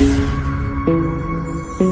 Música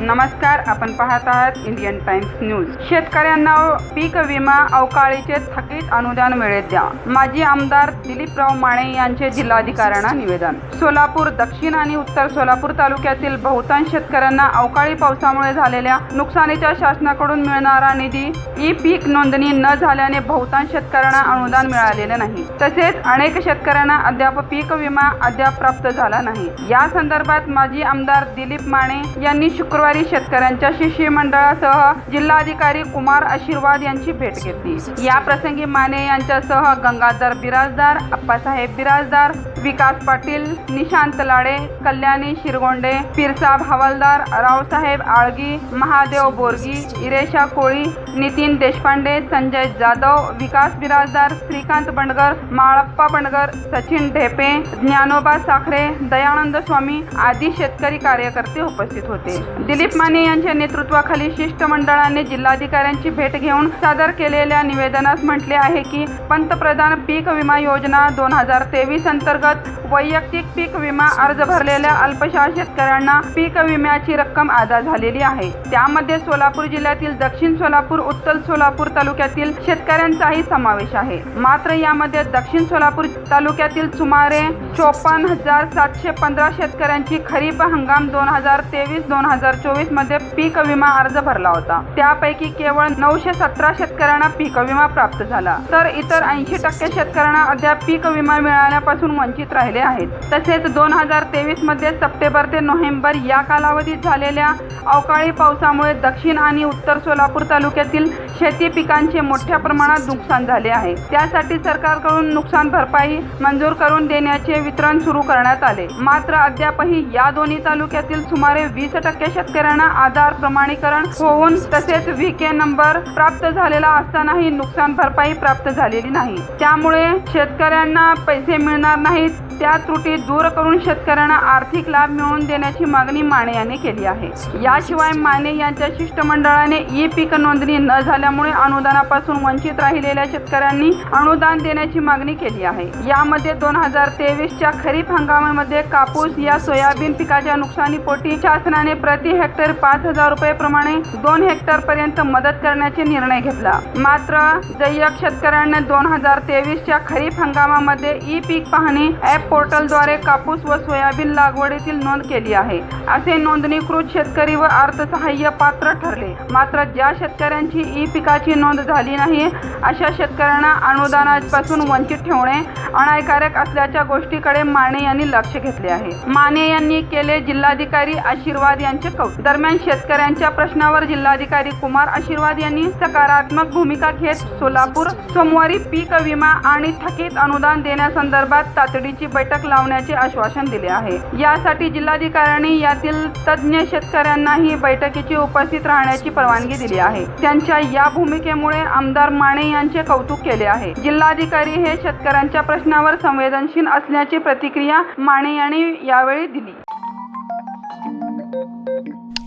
नमस्कार आपण पाहत आहात इंडियन टाइम्स न्यूज शेतकऱ्यांना पीक विमा अवकाळीचे थकीत अनुदान मिळेल द्या. माजी आमदार दिलीपराव माने यांचे जिल्हाधिकाऱ्यांना निवेदन. सोलापूर दक्षिण आणि उत्तर सोलापूर तालुक्यातील बहुतांश शेतकऱ्यांना अवकाळी पावसामुळे झालेल्या नुकसानीच्या शासनाकडून मिळणारा निधी ई पीक नोंदणी न झाल्याने बहुतांश शेतकऱ्यांना अनुदान मिळालेले नाही. तसेच अनेक शेतकऱ्यांना अद्याप पीक विमा अद्याप प्राप्त झाला नाही. या संदर्भात माजी आमदार दिलीप माने यांनी शुक्रवार शेतकऱ्यांच्या शिष्टमंडळासह जिल्हाधिकारी कुमार आशीर्वाद यांची भेट घेतली. या प्रसंगी माने यांच्यासह गंगाधर बिराजदार अप्पासाहेब बिराजदार विकास पाटील निशांत लाडे कल्याणी शिरगोंडे पिरसाब हवालदार रावसाहेब आळगी महादेव बोरगी इरेशा कोळी नितीन देशपांडे संजय जाधव विकास बिराजदार श्रीकांत बंडगर माळप्पा बंडगर सचिन ढेपे ज्ञानोबा साखरे दयानंद स्वामी आदी शेतकरी कार्यकर्ते उपस्थित होते. दिलीप माने यांच्या नेतृत्वाखाली शिष्टमंडळाने जिल्हाधिकाऱ्यांची भेट घेऊन सादर केलेल्या निवेदनात म्हटले आहे की पंतप्रधान पीक विमा योजना दोन हजार तेवीस अंतर्गत वैयक्तिक पीक विमा अर्ज भरलेल्या अल्पशा शेतकऱ्यांना पीक विम्याची रक्कम अदा झालेली आहे. त्यामध्ये सोलापूर जिल्ह्यातील दक्षिण सोलापूर उत्तर सोलापूर तालुक्यातील शेतकऱ्यांचाही समावेश आहे. मात्र यामध्ये दक्षिण सोलापूर तालुक्यातील सुमारे चोपन्न हजार सातशे पंधरा शेतकऱ्यांची खरीप हंगाम दोन हजार तेवीस दोन हजार चोवीसमध्ये पीक विमा अर्ज भरला होता. त्यापैकी केवळ नऊशे सतरा शेतकऱ्यांना पीक विमा प्राप्त झाला. तर इतर ऐंशी टक्के शेतकऱ्यांना अद्याप पीक विमा मिळाल्यापासून वंचित राहिले आहेत. तसेच दोन हजार तेवीसमध्ये सप्टेंबर ते नोव्हेंबर या कालावधीत झालेल्या अवकाळी पावसामुळे दक्षिण आणि उत्तर सोलापूर तालुक्यातील शेती पिकांचे मोठ्या प्रमाणात नुकसान झाले आहे. त्यासाठी सरकारकडून नुकसान भरपाई मंजूर करून देण्याचे वितरण सुरू करण्यात आले. मात्र अद्यापही या दोन्ही तालुक्यातील सुमारे वीस टक्के शेतकऱ्यांना आधार प्रमाणीकरण होऊन तसेच व्हीके नंबर प्राप्त झालेला असतानाही नुकसान भरपाई प्राप्त झालेली नाही. त्यामुळे शेतकऱ्यांना पैसे मिळणार नाहीत. त्या त्रुटी दूर करून शेतकऱ्यांना आर्थिक लाभ मिळवून देण्याची मागणी माने यांनी केली आहे. याशिवाय माने यांच्या शिष्टमंडळाने ई पीक नोंदणी न झाल्यामुळे अनुदानापासून वंचित राहिलेल्या शेतकऱ्यांनी अनुदान देण्याची मागणी केली आहे. यामध्ये दोन हजार तेवीसच्या खरीप हंगामामध्ये कापूस या सोयाबीन पिकाच्या नुकसानीपोटी शासनाने प्रति हेक्टर पाच हजार रुपये प्रमाणे दोन हेक्टर पर्यंत मदत करण्याचे निर्णय घेतला. मात्र जय्यक शेतकऱ्यांना दोन हजार तेवीसच्या खरीप हंगामामध्ये ई पीक पाहणी ॲप पोर्टलद्वारे कापूस व सोयाबीन लागवडीतील नोंद केली आहे. असे नोंदणीकृत शेतकरी व अर्थसहाय्य पात्र ठरले. मात्र ज्या शेतकऱ्यांची ई पिकाची नोंद झाली नाही अशा शेतकऱ्यांना अनुदानापासून वंचित ठेवणे अनायकारक असल्याच्या गोष्टीकडे माने यांनी लक्ष घेतले आहे. माने यांनी केले जिल्हाधिकारी आशीर्वाद यांचे कौतुक. दरम्यान शेतकऱ्यांच्या प्रश्नावर जिल्हाधिकारी कुमार आशीर्वाद यांनी सकारात्मक भूमिका घेत सोलापूर सोमवारी पीक विमा आणि थकीत अनुदान देण्यासंदर्भात तातडीची बैठक लावण्याचे आश्वासन दिले आहे. यासाठी जिल्हाधिकाऱ्यांनी यातील तज्ज्ञ शेतकऱ्यांनाही बैठकीची उपस्थित राहण्याची परवानगी दिली आहे. त्यांच्या या भूमिकेमुळे आमदार माने यांचे कौतुक केले आहे. जिल्हाधिकारी हे शेतकऱ्यांच्या प्रश्नावर संवेदनशील असल्याची प्रतिक्रिया माने यांनी यावेळी दिली.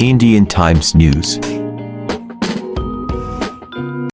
Indian Times News.